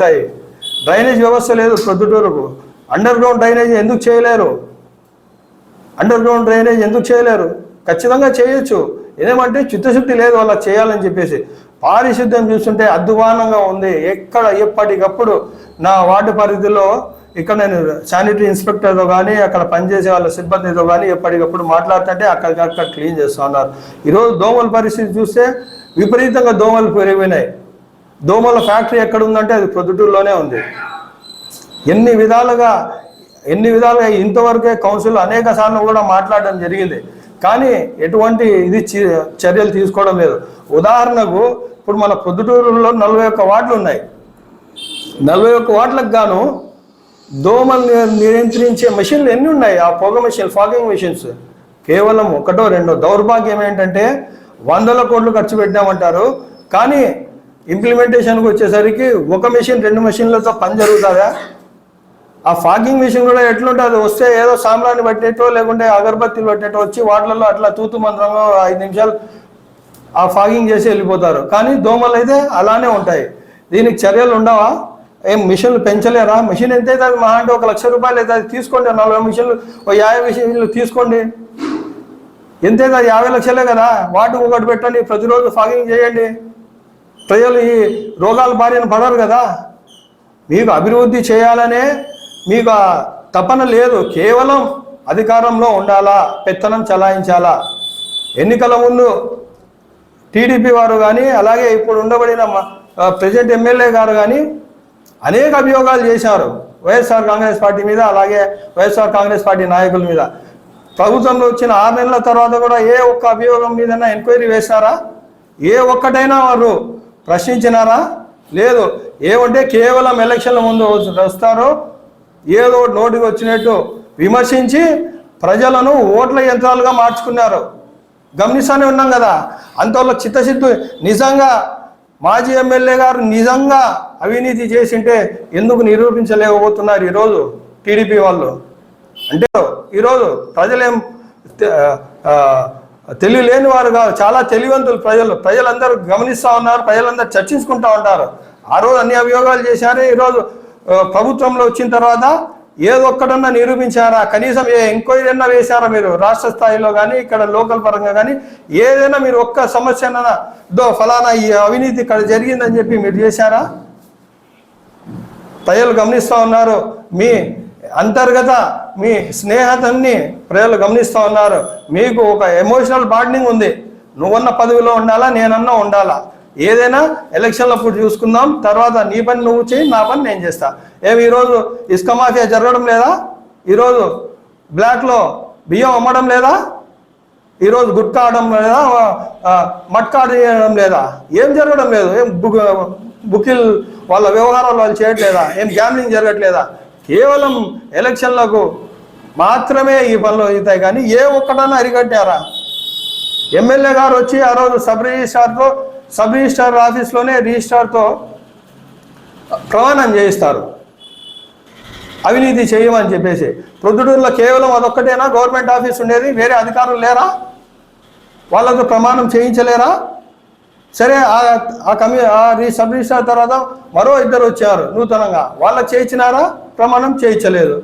ఉంటాయి. డ్రైనేజ్ వ్యవస్థ లేదు ప్రొద్దుటూరుకు. అండర్ గ్రౌండ్ డ్రైనేజ్ ఎందుకు చేయలేరు? అండర్ గ్రౌండ్ డ్రైనేజ్ ఎందుకు చేయలేరు? ఖచ్చితంగా చేయొచ్చు. ఏమంటే చిత్తశుద్ధి లేదు అలా చేయాలని చెప్పేసి. పారిశుద్ధ్యం చూస్తుంటే అద్వానంగా ఉంది. ఎక్కడ ఎప్పటికప్పుడు నా వార్డు పరిధిలో ఇక్కడ నేను శానిటరీ ఇన్స్పెక్టర్తో కానీ అక్కడ పనిచేసే వాళ్ళ సిబ్బందితో కానీ ఎప్పటికప్పుడు మాట్లాడుతుంటే అక్కడికక్కడ క్లీన్ చేస్తూ ఉన్నారు ఈరోజు దోమల పరిస్థితి చూస్తే విపరీతంగా దోమలు పెరిగిపోయినాయి. దోమల ఫ్యాక్టరీ ఎక్కడ ఉందంటే అది ప్రొద్దుటూరులోనే ఉంది. ఎన్ని విధాలుగా ఎన్ని విధాలుగా ఇంతవరకే కౌన్సిల్ అనేక సార్లు కూడా మాట్లాడడం జరిగింది. కానీ ఎటువంటి ఇది చర్యలు తీసుకోవడం లేదు. ఉదాహరణకు ఇప్పుడు మన పొద్దుటూరులో నలభై ఒక్క వార్డులు ఉన్నాయి. నలభై ఒక్క వార్డులకు గాను దోమలు నియంత్రించే మెషిన్లు ఎన్ని ఉన్నాయి? ఆ పొగ మెషిన్ ఫాగింగ్ మెషిన్స్. కేవలం ఒకటో రెండో. దౌర్భాగ్యం ఏంటంటే వందల కోట్లు ఖర్చు పెట్టామంటారు కానీ ఇంప్లిమెంటేషన్కి వచ్చేసరికి ఒక మెషిన్ రెండు మెషిన్లతో పని జరుగుతుందా? ఆ ఫాగింగ్ మిషన్ కూడా ఎట్లుంటుంది? వస్తే ఏదో సాంబ్రాన్ని పట్టేటో లేకుంటే అగరబత్తిలు పట్టేటో వచ్చి వాటిలలో అట్లా తూతు మంత్రంలో ఐదు నిమిషాలు ఆ ఫాగింగ్ చేసి వెళ్ళిపోతారు. కానీ దోమలు అయితే అలానే ఉంటాయి. దీనికి చర్యలు ఉండవా? ఏం మిషన్లు పెంచలేరా? మిషన్ ఎంత అవుతుంది? మహా అంటే ఒక లక్ష రూపాయలు అయితే అది తీసుకోండి నలభై మిషన్లు ఓ యాభై మిషన్లు తీసుకోండి. ఎంత అయితే అది యాభై లక్షలే కదా. వాటికి ఒకటి పెట్టండి ప్రతిరోజు ఫాగింగ్ చేయండి. ప్రజలు ఈ రోగాల బారిన పడరు కదా. మీకు అభివృద్ధి చేయాలనే మీకు తపన లేదు. కేవలం అధికారంలో ఉండాలా పెత్తనం చలాయించాలా? ఎన్నికల ముందు టీడీపీ వారు కానీ అలాగే ఇప్పుడు ఉండబడిన ప్రెసిడెంట్ ఎమ్మెల్యే గారు కానీ అనేక అభియోగాలు చేశారు. వైఎస్ఆర్ కాంగ్రెస్ పార్టీ మీద అలాగే వైఎస్ఆర్ కాంగ్రెస్ పార్టీ నాయకుల మీద. ప్రభుత్వంలో వచ్చిన ఆరు నెలల తర్వాత కూడా ఏ ఒక్క అభియోగం మీదైనా ఎంక్వైరీ వేశారా? ఏ ఒక్కటైనా వారు ప్రశ్నించినారా? లేదు. ఏమంటే కేవలం ఎలక్షన్ల ముందు వస్తారు ఏదో ఒకటి నోటికి వచ్చినట్టు విమర్శించి ప్రజలను ఓట్ల యంత్రాలుగా మార్చుకున్నారు. గమనిస్తూనే ఉన్నాం కదా. అంతలో చిత్తశుద్ధి నిజంగా మాజీ ఎమ్మెల్యే గారు నిజంగా అవినీతి చేసింటే ఎందుకు నిరూపించలేకపోతున్నారు ఈరోజు టీడీపీ వాళ్ళు? అంటే ఈరోజు ప్రజలేం తెలివి లేని వారు కాదు చాలా తెలివంతులు ప్రజలు. ప్రజలందరూ గమనిస్తూ ఉన్నారు ప్రజలందరూ చర్చించుకుంటూ ఉంటారు. ఆ రోజు అన్ని అభియోగాలు చేశారు. ఈరోజు ప్రభుత్వంలో వచ్చిన తర్వాత ఏదొక్కడన్నా నిరూపించారా? కనీసం ఏ ఎంక్వైరీ అన్నా వేశారా మీరు? రాష్ట్ర స్థాయిలో కానీ ఇక్కడ లోకల్ పరంగా కానీ ఏదైనా మీరు ఒక్క సమస్యనైనా దో ఫలానా ఈ అవినీతి ఇక్కడ జరిగిందని చెప్పి మీరు చేశారా? ప్రజలు గమనిస్తూ ఉన్నారు. మీ అంతర్గత మీ స్నేహతాన్ని ప్రజలు గమనిస్తూ ఉన్నారు. మీకు ఒక ఎమోషనల్ బాండింగ్ ఉంది. నువ్వన్న పదవిలో ఉండాలా నేనన్నా ఉండాలా? ఏదైనా ఎలక్షన్లప్పుడు చూసుకుందాం తర్వాత నీ పని నువ్వు చేయి నా పని నేను చేస్తా. ఏమి ఈరోజు ఇసుక మాఫియా జరగడం లేదా? ఈరోజు బ్లాక్లో బియ్యం అమ్మడం లేదా? ఈరోజు గుట్కా ఆడడం లేదా? మట్కా చేయడం లేదా? ఏం జరగడం లేదు. ఏం బుక్ బుకిల్ వాళ్ళ వ్యవహారాలు వాళ్ళు చేయట్లేదా? ఏం గ్యాంబ్లింగ్ జరగట్లేదా? కేవలం ఎలక్షన్లకు మాత్రమే ఈ పనులు అవుతాయి కానీ ఏ ఒక్కటన్నా అరికట్టారా? ఎమ్మెల్యే గారు వచ్చి ఆ రోజు సబ్ రిజిస్ట్రార్తో సబ్ రిజిస్ట్రార్ ఆఫీస్లోనే రిజిస్ట్రార్తో ప్రమాణం చేయిస్తారు. అవినీతి చేయమని చెప్పేసి. ప్రొద్దుటూరులో కేవలం అదొక్కటేనా? గవర్నమెంట్ ఆఫీస్ ఉండేది? వేరే అధికారులు లేరా? వాళ్ళతో ప్రమాణం చేయించలేరా? సరే ఆ- కమి ఆ రి- సబ్ రిజిస్ట్రార్ తర్వాత మరో ఇద్దరు వచ్చారు నూతనంగా. వాళ్ళు చేయించినారా? ప్రమాణం చేయించలేదు.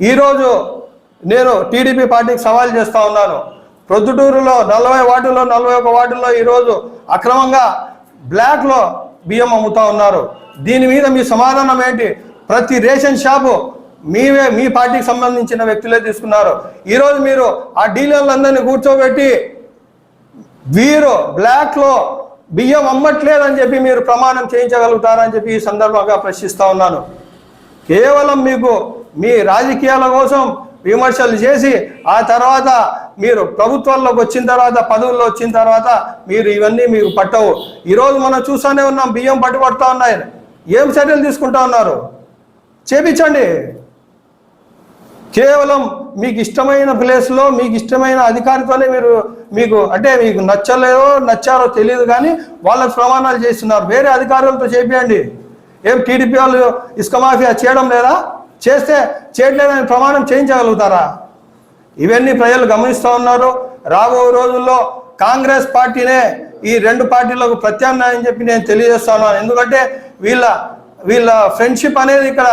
ఈరోజు నేను టీడీపీ పార్టీకి సవాల్ చేస్తూ ఉన్నాను. ప్రొద్దుటూరులో నలభై వార్డుల్లో నలభై ఒక వార్డుల్లో ఈరోజు అక్రమంగా బ్లాక్లో బియ్యం అమ్ముతా ఉన్నారు. దీని మీద మీ సమాధానం ఏంటి? ప్రతి రేషన్ షాపు మీవే మీ పార్టీకి సంబంధించిన వ్యక్తులే తీసుకున్నారు. ఈరోజు మీరు ఆ డీలర్లందరినీ కూర్చోబెట్టి వీరు బ్లాక్లో బియ్యం అమ్మట్లేదని చెప్పి మీరు ప్రమాణం చేయించగలుగుతారని చెప్పి ఈ సందర్భంగా ప్రశ్నిస్తా ఉన్నాను. కేవలం మీకు మీ రాజకీయాల కోసం విమర్శలు చేసి ఆ తర్వాత మీరు ప్రభుత్వంలోకి వచ్చిన తర్వాత పదవుల్లో వచ్చిన తర్వాత మీరు ఇవన్నీ మీకు పట్టవు. ఈరోజు మనం చూస్తూనే ఉన్నాం బియ్యం పట్టుబడుతూ ఉన్నాయి. ఏం చర్యలు తీసుకుంటా ఉన్నారు? చేపించండి. కేవలం మీకు ఇష్టమైన ప్లేస్లో మీకు ఇష్టమైన అధికారితోనే మీరు మీకు అంటే మీకు నచ్చలేదో నచ్చారో తెలియదు కానీ వాళ్ళకు ప్రమాణాలు చేస్తున్నారు. వేరే అధికారులతో చేపియండి. ఏం టీడీపీ వాళ్ళు ఇసుక మాఫియా చేయడం లేదా? చేస్తే చేయట్లేదని ప్రమాణం చేయించగలుగుతారా? ఇవన్నీ ప్రజలు గమనిస్తూ ఉన్నారు. రాబో రోజుల్లో కాంగ్రెస్ పార్టీనే ఈ రెండు పార్టీలకు ప్రత్యామ్నాయం చెప్పి నేను తెలియజేస్తున్నాను ఎందుకంటే వీళ్ళ వీళ్ళ ఫ్రెండ్షిప్ అనేది ఇక్కడ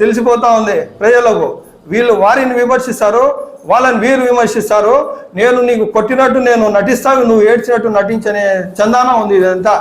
తెలిసిపోతూ ఉంది ప్రజలకు. వీళ్ళు వారిని విమర్శిస్తారు వాళ్ళని వీరు విమర్శిస్తారు నేను నీకు కొట్టినట్టు నేను నటిస్తాను నువ్వు ఏడ్చినట్టు నటించనే చందాన ఉంది ఇదంతా.